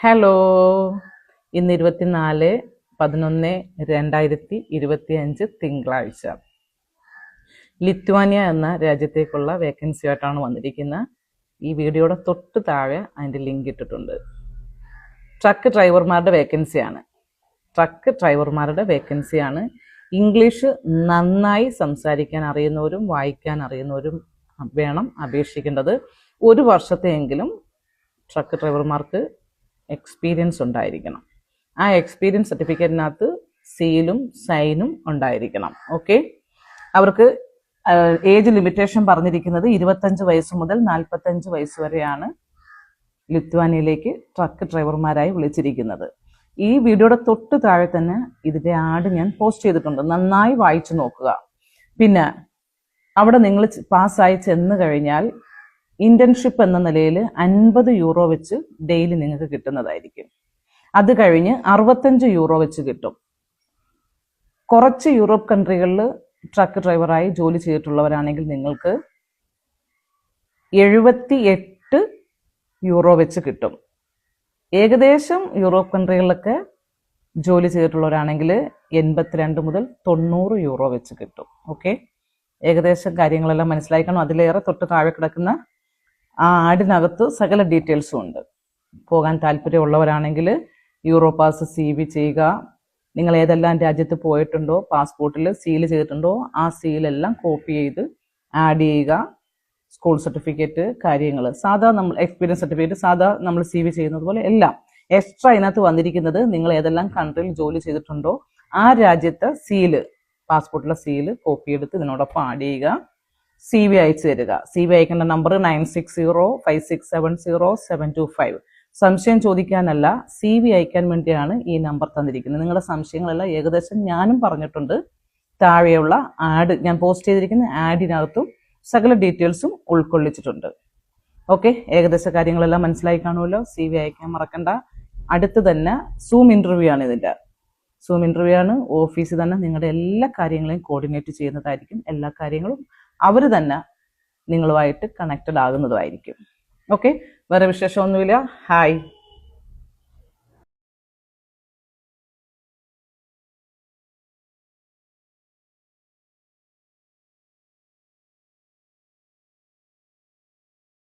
Hello ഇന്ന് ഇരുപത്തിനാല് പതിനൊന്ന് രണ്ടായിരത്തി ഇരുപത്തി അഞ്ച് തിങ്കളാഴ്ച. ലിത്വാനിയ എന്ന രാജ്യത്തേക്കുള്ള വേക്കൻസി ആയിട്ടാണ് വന്നിരിക്കുന്ന ഈ വീഡിയോയുടെ തൊട്ട് താഴെ അതിന്റെ ലിങ്ക് ഇട്ടിട്ടുണ്ട്. ട്രക്ക് ഡ്രൈവർമാരുടെ വേക്കൻസിയാണ് ട്രക്ക് ഡ്രൈവർമാരുടെ വേക്കൻസിയാണ് ഇംഗ്ലീഷ് നന്നായി സംസാരിക്കാൻ അറിയുന്നവരും വായിക്കാൻ അറിയുന്നവരും വേണം അപേക്ഷിക്കേണ്ടത്. ഒരു വർഷത്തെയെങ്കിലും ട്രക്ക് ഡ്രൈവർമാർക്ക് എക്സ്പീരിയൻസ് ഉണ്ടായിരിക്കണം. ആ എക്സ്പീരിയൻസ് സർട്ടിഫിക്കറ്റിനകത്ത് സീലും സൈനും ഉണ്ടായിരിക്കണം. ഓക്കെ അവർക്ക് ഏജ് ലിമിറ്റേഷൻ പറഞ്ഞിരിക്കുന്നത് ഇരുപത്തഞ്ച് വയസ്സ് മുതൽ നാൽപ്പത്തഞ്ച് വയസ്സ് വരെയാണ് ലിത്വാനിയയിലേക്ക് ട്രക്ക് ഡ്രൈവർമാരായി വിളിച്ചിരിക്കുന്നത്. ഈ വീഡിയോയുടെ തൊട്ട് താഴെ തന്നെ ഇതിന്റെ ആഡ് ഞാൻ പോസ്റ്റ് ചെയ്തിട്ടുണ്ട്. നന്നായി വായിച്ചു നോക്കുക. പിന്നെ അവിടെ നിങ്ങൾ പാസ്സായി ചെന്ന് കഴിഞ്ഞാൽ ഇന്റേൺഷിപ്പ് എന്ന നിലയിൽ അൻപത് യൂറോ വെച്ച് ഡെയിലി നിങ്ങൾക്ക് കിട്ടുന്നതായിരിക്കും. അത് കഴിഞ്ഞ് അറുപത്തഞ്ച് യൂറോ വെച്ച് കിട്ടും. കുറച്ച് യൂറോപ്പ് കൺട്രികളിൽ ട്രക്ക് ഡ്രൈവറായി ജോലി ചെയ്തിട്ടുള്ളവരാണെങ്കിൽ നിങ്ങൾക്ക് എഴുപത്തി എട്ട് യൂറോ വെച്ച് കിട്ടും. ഏകദേശം യൂറോപ്പ് കൺട്രികളിലൊക്കെ ജോലി ചെയ്തിട്ടുള്ളവരാണെങ്കിൽ എൺപത്തിരണ്ട് മുതൽ തൊണ്ണൂറ് യൂറോ വെച്ച് കിട്ടും. ഓക്കെ ഏകദേശം കാര്യങ്ങളെല്ലാം മനസ്സിലാക്കണം അതിലേറെ തൊട്ട് താഴെ കിടക്കുന്ന ആ ആഡിനകത്ത് സകല ഡീറ്റെയിൽസും ഉണ്ട്. പോകാൻ താല്പര്യമുള്ളവരാണെങ്കിൽ യൂറോ പാസ് സി വി ചെയ്യുക. നിങ്ങൾ ഏതെല്ലാം രാജ്യത്ത് പോയിട്ടുണ്ടോ പാസ്പോർട്ടിൽ സീൽ ചെയ്തിട്ടുണ്ടോ ആ സീലെല്ലാം കോപ്പി ചെയ്ത് ആഡ് ചെയ്യുക. സ്കൂൾ സർട്ടിഫിക്കറ്റ് കാര്യങ്ങൾ. സാധാ നമ്മൾ എക്സ്പീരിയൻസ് സർട്ടിഫിക്കറ്റ് സാധാ നമ്മൾ സി വി ചെയ്യുന്നത് പോലെ എല്ലാം. എക്സ്ട്രാ ഇതിനകത്ത് വന്നിരിക്കുന്നത് നിങ്ങൾ ഏതെല്ലാം കൺട്രിയിൽ ജോലി ചെയ്തിട്ടുണ്ടോ ആ രാജ്യത്തെ സീൽ പാസ്പോർട്ടിലെ സീൽ കോപ്പി എടുത്ത് ഇതിനോടൊപ്പം ആഡ് ചെയ്യുക. സി ബി അയച്ചു തരിക. സി ബി അയക്കേണ്ട number nine six zero five six seven zero seven two five സംശയം ചോദിക്കാനല്ല സി ബി അയക്കാൻ വേണ്ടിയാണ് ഈ നമ്പർ തന്നിരിക്കുന്നത്. നിങ്ങളുടെ സംശയങ്ങളെല്ലാം ഏകദേശം ഞാനും പറഞ്ഞിട്ടുണ്ട്. താഴെയുള്ള ആഡ് ഞാൻ പോസ്റ്റ് ചെയ്തിരിക്കുന്ന ആഡിനകത്തും സകല ഡീറ്റെയിൽസും ഉൾക്കൊള്ളിച്ചിട്ടുണ്ട്. ഓക്കെ ഏകദേശ കാര്യങ്ങളെല്ലാം മനസ്സിലായി കാണുമല്ലോ? സി വി അയക്കാൻ മറക്കണ്ട. അടുത്ത് തന്നെ സൂം ഇന്റർവ്യൂ ആണ് ഇതിന്റെ സൂം ഇന്റർവ്യൂ ആണ്. ഓഫീസിൽ തന്നെ നിങ്ങളുടെ എല്ലാ കാര്യങ്ങളെയും കോർഡിനേറ്റ് ചെയ്യുന്നതായിരിക്കും. എല്ലാ കാര്യങ്ങളും അവർ തന്നെ നിങ്ങളുമായിട്ട് കണക്റ്റഡ് ആകുന്നതുമായിരിക്കും. ഓക്കെ വേറെ വിശേഷമൊന്നുമില്ല. ഹായ്